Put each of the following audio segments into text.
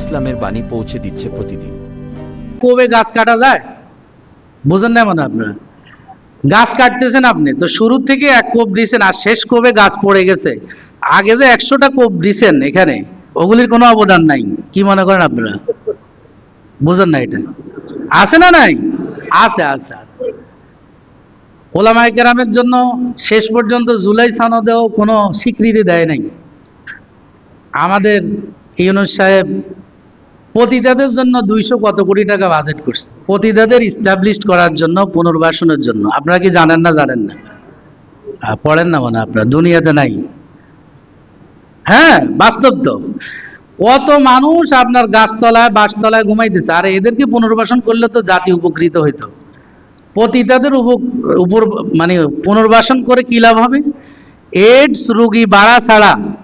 ইসলামের বাণী পৌঁছে দিচ্ছে প্রতিদিন। কবে গাছ কাটা যায়? বোঝেন না মনে আপনারা? গাছ কাটতেছেন আপনি, তো শুরু থেকে এক কোপ দিয়েছেন, আর শেষ কোপে গাছ পড়ে গেছে। আগে যে একশোটা কোপ দিছেন এখানে, ওগুলির কোনো অবদান নাই, কি মনে করেন আপনারা? বুঝেন না এটা। আছে না নাই? আছে আছে আছে। ওলামাই কেরামের জন্য শেষ পর্যন্ত জুলাই সনদেও কোনো স্বীকৃতি দেয় নাই। আমাদের ইউনুস সাহেব পতিতাদের জন্য দুইশো কত কোটি টাকা বাজেট করছে। পতিতাদের ইস্টাবলিশ করার জন্য, পুনর্বাসনের জন্য। আপনারা কি জানেন না জানেন না? পড়েন না মনে আপনারা। দুনিয়াতে নাই। হ্যাঁ বাস্তব তো। কত মানুষ আপনার গাছতলায়, বাসতলায় ঘুমাইতেছে। আর এদেরকে পুনর্বাসন করলে তো জাতি উপকৃত হইতো। পতিতাদের উপ- উপর মানে পুনর্বাসন করে কি লাভ হবে? এইডস রুগী বাড়া ছাড়া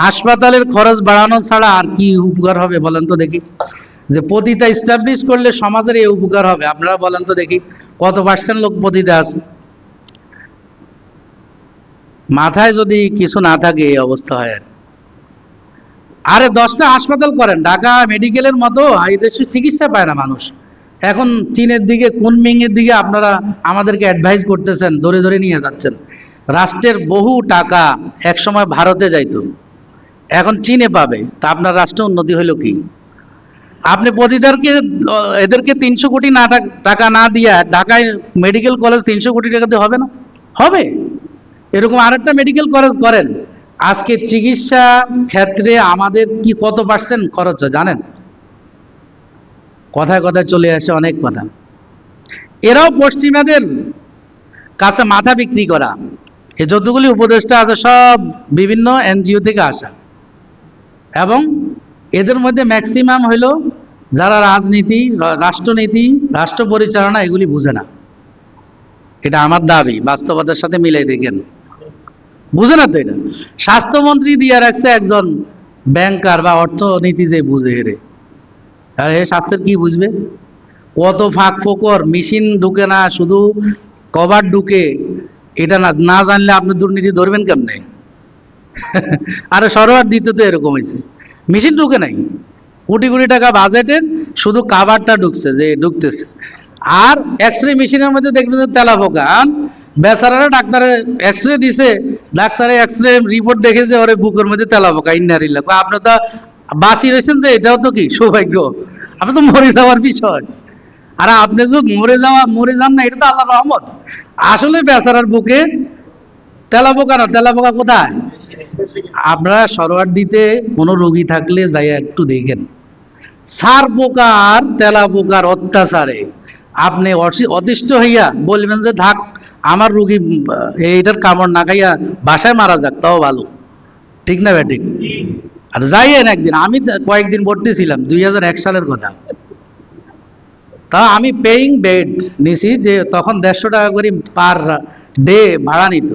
হাসপাতালের খরচ বাড়ানো ছাড়া আর কি উপকার হবে বলেন তো দেখি। যে পতিতা ইস্টাবলিশ করলে সমাজের এই উপকার হবে। আপনারা বলেন তো দেখি, কত পার্সেন্ট লোক পতিতা আছে? মাথায় যদি কিছু না থাকে এই অবস্থা হয় আর আরে দশটা হাসপাতাল করেন, ঢাকা মেডিকেলের মতো এই দেশে চিকিৎসা পায় না মানুষ। এখন চীনের দিকে কুনমিং এর দিকে আপনারা আমাদেরকে অ্যাডভাইস করতেছেন, ধরে ধরে নিয়ে যাচ্ছেন। রাষ্ট্রের বহু টাকা একসময় ভারতে যাইতো। এখন চীনে পাবে, তা আপনার রাষ্ট্র উন্নতি হলো কি? আপনি প্রতিদারকে এদেরকে তিনশো কোটি না টাকা না দিয়া ঢাকায় মেডিকেল কলেজ তিনশো কোটি টাকাতে হবে না? হবে। এরকম আরেকটা মেডিকেল কলেজ করেন। আজকে চিকিৎসা ক্ষেত্রে আমাদের কি কত পার্সেন্ট খরচ হয় জানেন? কথায় কথায় চলে আসে অনেক কথা। এরাও পশ্চিমাদের কাছে মাথা বিক্রি করা। এ যতগুলি উপদেষ্টা আছে সব বিভিন্ন এনজিও থেকে আসা। এবং এদের মধ্যে ম্যাক্সিমাম হইল যারা রাজনীতি, রাষ্ট্রনীতি, রাষ্ট্র পরিচালনা এগুলি বুঝে না। এটা আমার দাবি, বাস্তবতার সাথে মিলাই দেখেন। বুঝে না তো এটা? স্বাস্থ্যমন্ত্রী দিয়ে রাখছে একজন ব্যাংকার বা অর্থনীতি যে বুঝে হেরে আর এ স্বাস্থ্যের কি বুঝবে? কত ফাঁক ফোকর, মেশিন ঢুকে না, শুধু কভার ঢুকে, এটা না না জানলে আপনি দুর্নীতি ধরবেন কেমনে? আরে সরোয়ার দিতে তো এরকম হয়েছে। মেশিন ঢুকে নাই। কোটি কোটি টাকা বাজেটের শুধু কাভারটা ঢুকছে, যে ঢুকতেছে। আর এক্স রে মেশিনের মধ্যে দেখবেন যে তেলা আর বেচারারা ডাক্তারে এক্স রে দিছে, ডাক্তারে এক্স রে রিপোর্ট দেখেছে, ওরে বুকের মধ্যে তেলা পোকা ইন্নারিল্লা আপনি তো বাঁচি রয়েছেন যে, এটাও তো কি সৌভাগ্য? আপনি তো মরে যাওয়ার বিষয়। আর আপনি যদি মরে যাওয়া, মরে যান না, এটা তো আল্লাহ রহমত। আসলে বেচারার বুকে তেলা পোকা না তেলা পোকা কোথায়? আপনারা সরোয়ার দিতে কোনো রোগী থাকলে যাই একটু দেখেন। সার পোকা আর তেলা পোকার অত্যাচারে আপনি অতিষ্ঠ হইয়া বলবেন যে, থাক, আমার রুগী এইটার কামড় না খাইয়া বাসায় মারা যাক, তাও ভালো। ঠিক না ব্যাটিক? আর যাইয়েন একদিন। আমি কয়েকদিন ভর্তি ছিলাম দুই হাজার এক সালের কথা। তা আমি পেইং বেড নিছি যে, তখন দেড়শো টাকা করে পার ডে ভাড়া নিত।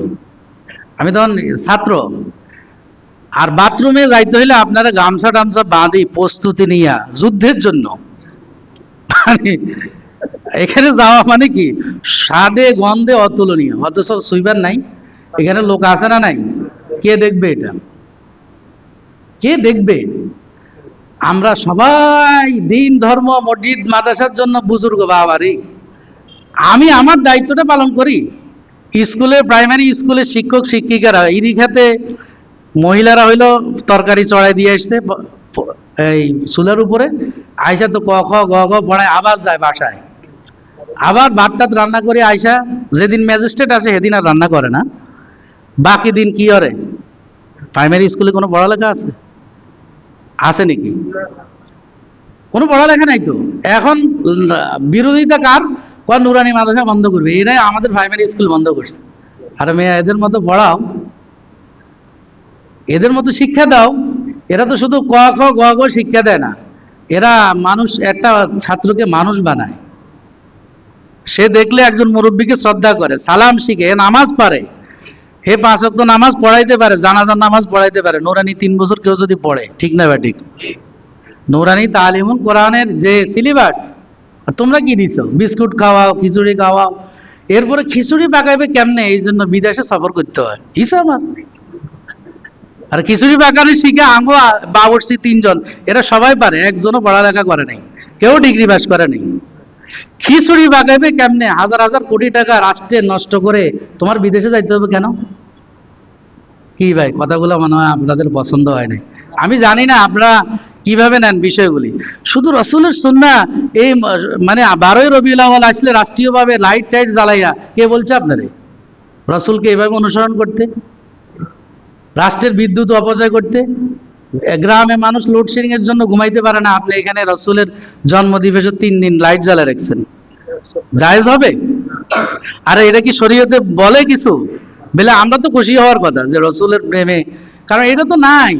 আমি তখন ছাত্র আর বাথরুমে যাইতে হইলে আপনারা গামছা টামছা বাঁধি প্রস্তুতি নিয়া যুদ্ধের জন্য। মানে এখানে যাওয়া মানে কি? স্বাদে, গন্ধে অতুলনীয়। অথচ সুইবার নাই। এখানে লোক আছে না নাই? কে দেখবে এটা? কে দেখবে? আমরা সবাই দিন, ধর্ম, মসজিদ, মাদ্রাসার জন্য বুজুর্গ বাবারি আমি আমার দায়িত্বটা পালন করি। স্কুলে, প্রাইমারি স্কুলে শিক্ষক, শিক্ষিকারা ইরি খাতে মহিলারা হইল তরকারি চড়াই দিয়ে প- এই চুলার উপরে। আয়সা তো ক, খ, গ ঘ পড়ায়, আবার যায় বাসায়। আবার ভাত টাত রান্না করে আয়সা যেদিন ম্যাজিস্ট্রেট আসে সেদিন আর রান্না করে না। বাকি দিন কি করে? প্রাইমারি স্কুলে কোনো পড়ালেখা আছে? আছে নাকি? কোনো পড়ালেখা নাই তো। এখন বিরোধিতা কার? কোন নুরানি মাদ্রাসা বন্ধ করবে? এরাই আমাদের প্রাইমারি স্কুল বন্ধ করছে। আর মেয়ে, এদের মতো পড়াও। এদের মতো শিক্ষা দাও। এরা তো শুধু ক, খ, গ ঘ শিক্ষা দেয় না। এরা মানুষ, একটা ছাত্রকে মানুষ বানায়। সে দেখলে একজন মুরব্বীকে শ্রদ্ধা করে, সালাম শিখে, এ নামাজ পারে হে পাঁচ ওয়াক্ত নামাজ পড়াইতে পারে, জানাজার নামাজ পড়াইতে পারে। নোরানি তিন বছর কেউ যদি পড়ে, ঠিক না ব্যাটিক? নোরানি তালিমুল কোরআনের যে সিলেবাস তোমরা কি দিছো? বিস্কুট খাওয়াও, খিচুড়ি খাওয়াও। এরপরে খিচুড়ি পাকাইবে কেমনে? এই জন্য বিদেশে সফর করতে হয়। হিসাব আর। খিচুড়ি পাকানি শিখে আঙ্গো বাবরসি তিনজন। এরা সবাই পারে, একজনও পড়ালেখা করে নাই। কেউ ডিগ্রি পাস করে নাই। খিচুড়ি বাগাইবে কেমনে? হাজার হাজার কোটি টাকা রাষ্ট্রে নষ্ট করে তোমার বিদেশে যাইতে হবে কেন? কি ভাই, কথাগুলো মনে হয় আপনাদের পছন্দ হয় নাই। আমি জানি না আপনারা কীভাবে নেন বিষয়গুলি। শুধু রসুলের সুন্না, এই মানে বারোই রবিউল আওয়াল আসলে রাষ্ট্রীয়ভাবে লাইট টাইট জ্বালাইয়া কে বলছে আপনারে? রসুলকে এভাবে অনুসরণ করতে? রাষ্ট্রের বিদ্যুৎ অপচয় করতে গ্রামে মানুষ লোডশেডিং এর জন্য ঘুমাইতে পারে না। আপনি এখানে রসুলের জন্মদিবসের তিন দিন লাইট জ্বালা রাখছেন। জায়েজ হবে? আরে এটা কি শরীয়তে বলে কিছু? বলে আমরা তো খুশি হওয়ার কথা যে রসুলের প্রেমে। কারণ এটা তো নাই।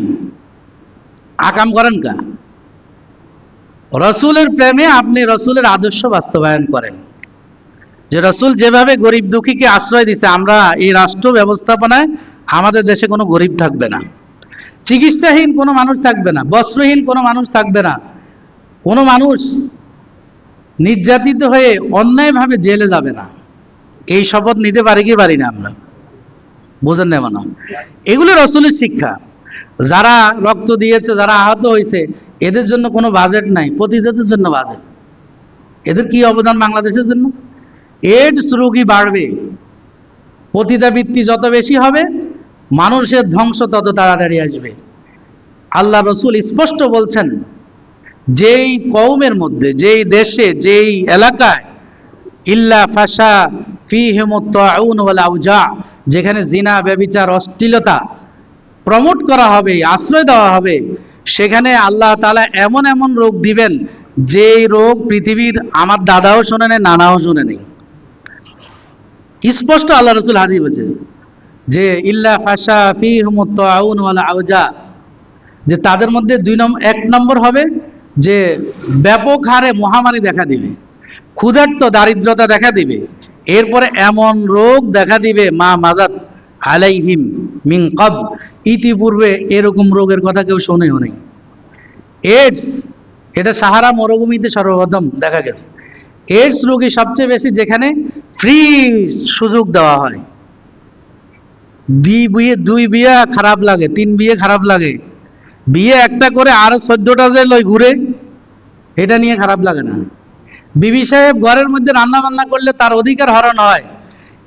আকাম করেন কা? রসুলের প্রেমে আপনি রসুলের আদর্শ বাস্তবায়ন করেন। যে রসুল যেভাবে গরিব দুঃখীকে আশ্রয় দিছে, আমরা এই রাষ্ট্র ব্যবস্থাপনায় আমাদের দেশে কোনো গরিব থাকবে না। চিকিৎসাহীন কোনো মানুষ থাকবে না, বস্ত্রহীন কোনো মানুষ থাকবে না। কোনো মানুষ নির্যাতিত হয়ে অন্যায়ভাবে জেলে যাবে না। এই শপথ নিতে পারি কি পারি না আমরা? বোঝেন না এগুলো রসুলের শিক্ষা। যারা রক্ত দিয়েছে, যারা আহত হয়েছে, এদের জন্য কোনো বাজেট নাই পতিতাদের জন্য বাজেট এদের কি অবদান বাংলাদেশের জন্য? এইডস রোগী বাড়বে? পতিতাবৃত্তি যত বেশি হবে মানুষের ধ্বংস তত তাড়াতাড়ি আসবে। আল্লাহ রসুল স্পষ্ট বলছেন, যেই কওমের মধ্যে, যেই দেশে, যেই এলাকায়, ইল্লা ফাশা ফি আউজা যেখানে জিনা ব্যবিচার অশ্লীলতা প্রমোট করা হবে, আশ্রয় দেওয়া হবে, সেখানে আল্লাহ তালা এমন এমন রোগ দিবেন, যেই রোগ পৃথিবীর আমার দাদাও শোনে নেই, নানাও শুনে নেই। স্পষ্ট আল্লাহ রসুল হাদি বলছে যে ইল্লা ফাশা ফি হেমত্তাউন ওয়াল আউজা যে তাদের মধ্যে দুই নম্বর এক নম্বর হবে যে ব্যাপক হারে মহামারী দেখা দিবে, ক্ষুধার্ত দারিদ্রতা দেখা দিবে, এরপরে এমন রোগ দেখা দিবে, মা মাজাত আলাইহিম মিং কব। ইতিপূর্বে এরকম রোগের কথা কেউ শোনেও নেই। এইডস এটা সাহারা মরুভূমিতে সর্বপ্রথম দেখা গেছে। এইডস রোগী সবচেয়ে বেশি যেখানে ফ্রি সুযোগ দেওয়া হয়। দুই বিয়ে দুই বিয়ে খারাপ লাগে, তিন বিয়ে খারাপ লাগে। বিয়ে একটা করে আরও চোদ্দটা যে লই ঘুরে, এটা নিয়ে খারাপ লাগে না। বিবি সাহেব ঘরের মধ্যে রান্না বান্না করলে তার অধিকার হরণ হয়।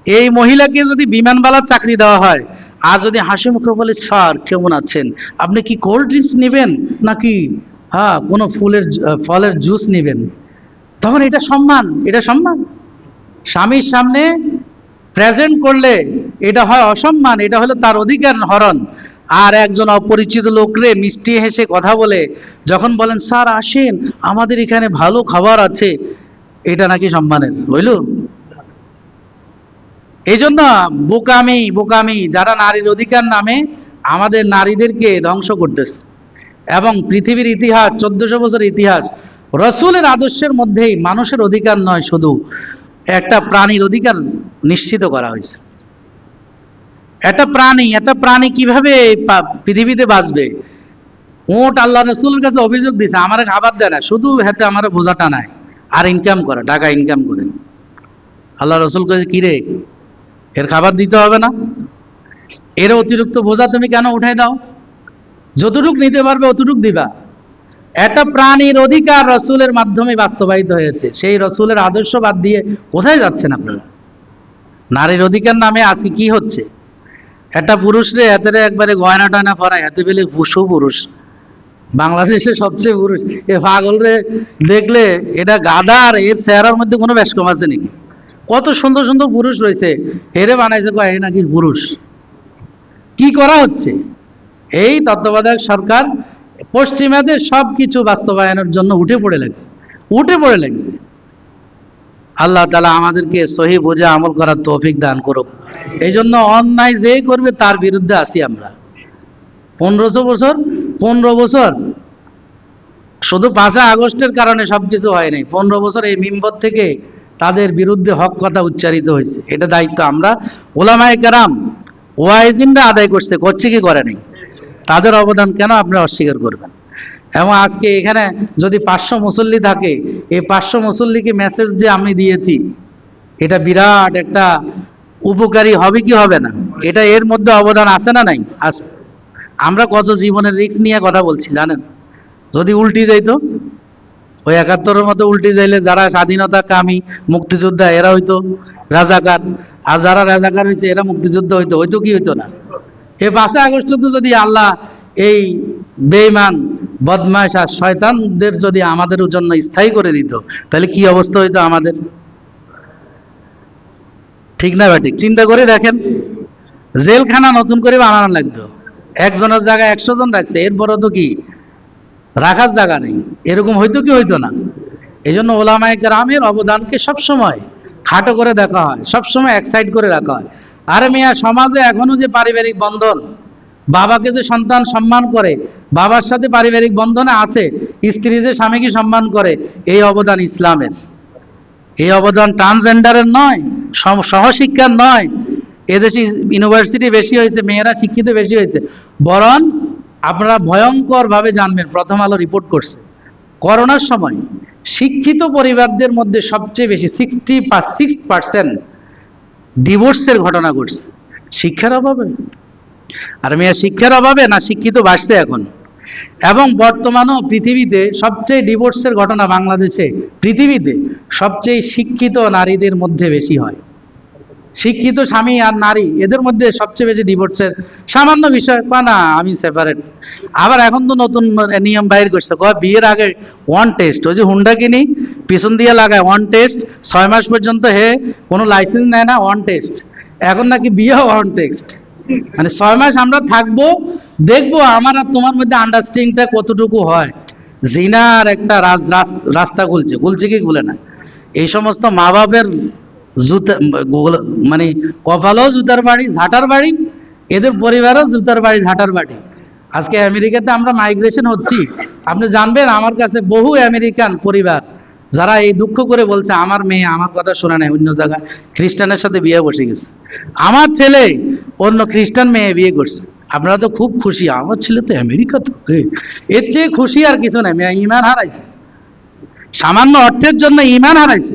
এই মহিলাকে যদি বিমানবালার চাকরি দেওয়া হয়, আর যদি হাসি মুখে বলে, স্যার, কেমন আছেন? আপনি কি কোল্ড ড্রিঙ্কস নেবেন নাকি হ্যাঁ কোনো ফুলের, ফলের জুস নেবেন? তখন এটা সম্মান এটা সম্মান। স্বামীর সামনে প্রেজেন্ট করলে এটা হয় অসম্মান, এটা হলো তার অধিকার হরণ। আর একজন অপরিচিত লোকরে মিষ্টি হেসে কথা বলে, যখন বলেন, স্যার, আসেন, আমাদের এখানে ভালো খাবার আছে। এটা নাকি সম্মানের, বুঝল? এই জন্য বোকামি বোকামি, যারা নারীর অধিকার নামে, আমাদের নারীদেরকে ধ্বংস করতেছে। এবং পৃথিবীর ইতিহাস, চোদ্দশো বছর ইতিহাস, রসুলের আদর্শের মধ্যেই মানুষের অধিকার নয়, শুধু একটা প্রাণীর অধিকার নিশ্চিত করা হয়েছে। একটা প্রাণী একটা প্রাণী কীভাবে পৃথিবীতে বাঁচবে? ওট আল্লাহ রসুলের কাছে অভিযোগ দিছে, আমার খাবার দেয় না, শুধু হাতে আমার বোঝা টানায় আর ইনকাম করে, টাকা ইনকাম করে। আল্লাহ রসুল কাছে কিরে এর খাবার দিতে হবে না? এর অতিরিক্ত বোঝা তুমি কেন উঠাই দাও? যতটুক নিতে পারবে অতটুক দিবা। একটা প্রাণীর অধিকার রসুলের মাধ্যমে বাস্তবায়িত হয়েছে। সেই রসুলের আদর্শ বাদ দিয়ে কোথায় যাচ্ছেন আপনারা? নারীর অধিকার নামে আজকে কি হচ্ছে? একটা পুরুষ রে হাতে একবারে গয়না টয়না পরায় হাতে পেলে পুরুষ। বাংলাদেশে সবচেয়ে পুরুষ। এ পাগল রে, দেখলে এটা গাদা আর এর চেহারার মধ্যে কোনো বেশ কম আছে নাকি? কত সুন্দর সুন্দর পুরুষ রয়েছে। হেরে বানাইছে কয় নাকি পুরুষ। কি করা হচ্ছে? এই তত্ত্বাবধায়ক সরকার পশ্চিমাদের সব কিছু বাস্তবায়নের জন্য উঠে পড়ে লাগছে। উঠে পড়ে লাগছে। আল্লাহ তালা আমাদেরকে সহি বোঝা আমল করার তৌফিক দান করুক। এই জন্য অন্যায় যে করবে তার বিরুদ্ধে আসি আমরা। পনেরোশো বছর, পনেরো বছর। শুধু পাঁচই আগস্টের কারণে সবকিছু হয় নাই। পনেরো বছর এই মিম্বর থেকে তাদের বিরুদ্ধে হক কথা উচ্চারিত হয়েছে। এটা দায়িত্ব আমরা। ওলামায় কেরাম, ওয়াইজিনরা আদায় করছে করছে কি করে নাই? তাদের অবদান কেন আপনি অস্বীকার করবেন? এবং আজকে এখানে যদি পাঁচশো মুসল্লি থাকে, এই পাঁচশো মুসল্লিকে মেসেজ যে আমি দিয়েছি, এটা বিরাট একটা উপকারী হবে কি হবে না? এটা এর মধ্যে অবদান আছে না নাই? আছে আমরা কত জীবনের রিস্ক নিয়ে কথা বলছি, জানেন? যদি উল্টি যাইতো ওই একাত্তরের মতো উল্টি যাইলে যারা স্বাধীনতা কামী মুক্তিযোদ্ধা, এরা হইতো রাজাকার। আর যারা রাজাকার হয়েছে এরা মুক্তিযোদ্ধা হইতো। হইতো কি হইতো না? এই পাঁচই আগস্ট তো যদি আল্লাহ এই বেঈমান বদমাশ আর শয়তানদের যদি আমাদের জন্য স্থায়ী করে দিত, তাহলে কি অবস্থা হইতো আমাদের? ঠিক না ঠিক চিন্তা করে দেখেন, জেলখানা নতুন করে বানানো লাগতো। একজনের জায়গায় একশো জন রাখছে, এরপরও তো কি? রাখার জায়গা নেই। এরকম হয়তো কি হইতো না? এই জন্য ওলামায় গ্রামের অবদানকে সবসময় খাটো করে দেখা হয়, সবসময় এক সাইড করে রাখা হয়। আর মিয়া, সমাজে এখনও যে পারিবারিক বন্ধন বাবাকে যে সন্তান সম্মান করে, বাবার সাথে পারিবারিক বন্ধনে আছে, স্ত্রী যে স্বামীকে সম্মান করে, এই অবদান ইসলামের। এই অবদান ট্রান্সজেন্ডারের নয় সহশিক্ষার নয়। এদেশে ইউনিভার্সিটি বেশি হয়েছে, মেয়েরা শিক্ষিত বেশি হয়েছে। বরং আপনারা ভয়ঙ্কর ভাবে জানবেন, প্রথম আলো রিপোর্ট করছে। করোনার সময় শিক্ষিত পরিবারদের মধ্যে সবচেয়ে বেশি সিক্সটি সিক্স পার্সেন্ট ডিভোর্সের ঘটনা ঘটছে। শিক্ষার অভাবে। আর মেয়ে শিক্ষার অভাবে না, শিক্ষিত বাড়ছে এখন। এবং বর্তমানেও পৃথিবীতে সবচেয়ে ডিভোর্সের ঘটনা বাংলাদেশে, পৃথিবীতে সবচেয়ে শিক্ষিত নারীদের মধ্যে বেশি হয়। শিক্ষিত স্বামী আর নারী, এদের মধ্যে সবচেয়ে বেশি ডিভোর্সের সামান্য বিষয়। কয় না, আমি সেপারেট আবার এখন তো নতুন নিয়ম বাইর করছে। কয়, বিয়ের আগে ওয়ান টেস্ট ওই যে হুন্ডা কিনি, পিছন দিয়ে লাগায় ওয়ান টেস্ট ছয় মাস পর্যন্ত হে, কোনো লাইসেন্স নেয় না ওয়ান টেস্ট এখন নাকি বিয়ে ওয়ান টেস্ট মানে ছয় মাস আমরা থাকব, দেখব আমার আর তোমার মধ্যে আন্ডারস্ট্যান্ডিংটা কতটুকু হয়। জিনার একটা রাস্তা খুলছে খুলছে কি খুলে না? এই সমস্ত মা বাপের জুতা মানে কপালেও জুতার বাড়ি, ঝাঁটার বাড়ি, এদের পরিবারও জুতার বাড়ি, ঝাঁটার বাড়ি। আজকে আমেরিকাতে আমরা মাইগ্রেশন হচ্ছি। আপনি জানবেন আমার কাছে বহু আমেরিকান পরিবার যারা এই দুঃখ করে বলছে, আমার মেয়ে আমার কথা শোনে নাই, অন্য জায়গায় খ্রিস্টানের সাথে বিয়ে বসে গেছে। আমার ছেলে অন্য খ্রিস্টান মেয়ে বিয়ে করছে। আপনারা তো খুব খুশি, আমার ছেলে তো আমেরিকা তো এর চেয়ে খুশি আর কিছু নাই, মেয়ে ইমান হারাইছে। সামান্য অর্থের জন্য ইমান হারাইছে।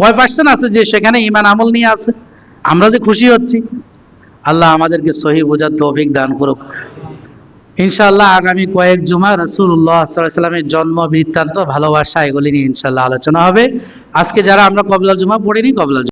কয় পার্সেন্ট আছে যে সেখানে ইমান আমল নিয়ে আছে? আমরা যে খুশি হচ্ছি। আল্লাহ আমাদেরকে সহি বোঝার তৌফিক দান করুক। ইনশাআল্লাহ আগামী কয়েক জুমা রসুল্লাহ সাল্লামের জন্ম, বৃত্তান্ত, ভালোবাসা, এগুলি নিয়ে ইনশাল্লাহ আলোচনা হবে। আজকে যারা আমরা কবলা জুমা পড়িনি কবলা